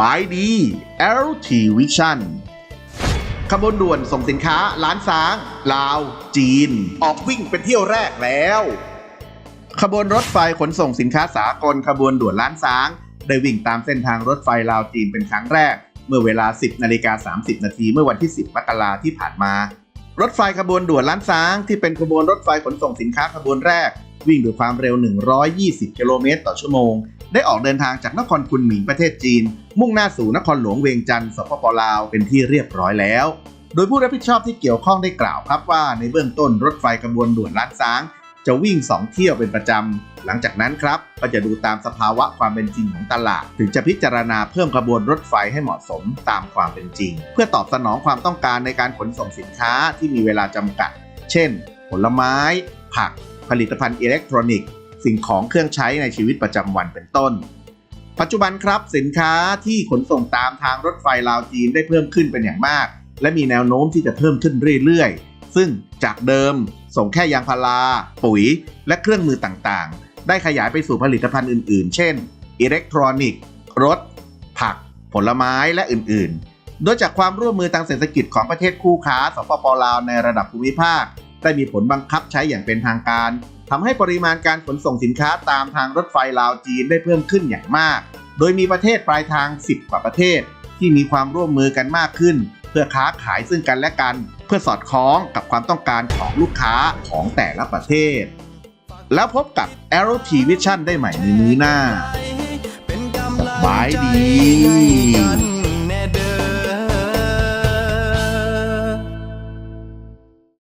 บายดี LT Vision ขบวนด่วนส่งสินค้าล้านซ้าง ลาว จีน ออกวิ่งเป็นเที่ยวแรกแล้ว ขบวนรถไฟขนส่งสินค้าสากลขบวนด่วนล้านซ้าง ได้วิ่งตามเส้นทางรถไฟลาวจีนเป็นครั้งแรก เมื่อเวลา 10นาฬิกา30 นาทีเมื่อวันที่ 10มกราที่ผ่านมา รถไฟขบวนด่วนล้านซ้างที่เป็นขบวนรถไฟขนส่งสินค้าขบวนแรก วิ่งด้วยความเร็ว 120 กิโลเมตรต่อชั่วโมง ได้ออกเดินทางจากนครคุนหมิงประเทศจีน มุ่งหน้าสู่นครหลวงเวียงจันทร์สปปลาวเป็นที่เรียบร้อยแล้ว โดยผู้รับผิดชอบที่เกี่ยวข้องได้กล่าวครับว่าในเบื้องต้นรถไฟขบวนด่วนล้านซ้าง จะวิ่ง 2 เที่ยวเป็นประจำ หลังจากนั้นครับก็จะดูตามสภาวะความเป็นจริงของตลาด ถึงจะพิจารณาเพิ่มขบวนรถไฟให้เหมาะสมตามความเป็นจริง เพื่อตอบสนองความต้องการในการขนส่งสินค้าที่มีเวลาจำกัด เช่น ผลไม้ ผัก ผลิตภัณฑ์อิเล็กทรอนิกส์ สิ่งของเครื่องใช้ในชีวิตประจำวันเป็นต้น ปัจจุบันครับสินค้าที่ขนส่งตามทางรถไฟลาวจีนได้เพิ่มขึ้นเป็นอย่างมาก และมีแนวโน้มที่จะเพิ่มขึ้นเรื่อยๆ ซึ่งจากเดิมส่งแค่ยางพารา ปุ๋ย และเครื่องมือต่างๆ ได้ขยายไปสู่ผลิตภัณฑ์อื่นๆ เช่น อิเล็กทรอนิกส์ รถ ผัก ผลไม้และอื่นๆ โดยจากความร่วมมือทางเศรษฐกิจของประเทศคู่ค้าสปปลาวในระดับภูมิภาค ได้มีผลบังคับใช้อย่างเป็นทางการ ทำให้ปริมาณการขนส่งสินค้าตามทางรถไฟลาวจีนได้เพิ่มขึ้นอย่างมาก โดยมีประเทศปลายทาง 10 กว่าประเทศ ที่มีความร่วมมือกันมากขึ้น เพื่อค้าขายซึ่งกันและกัน เพื่อสอดคล้องกับความต้องการของลูกค้าของแต่ละประเทศ แล้วพบกับ a r o t Vision ได้ใหม่ในมื้อหน้าเป็นกำลังสบายดีใจให้กัน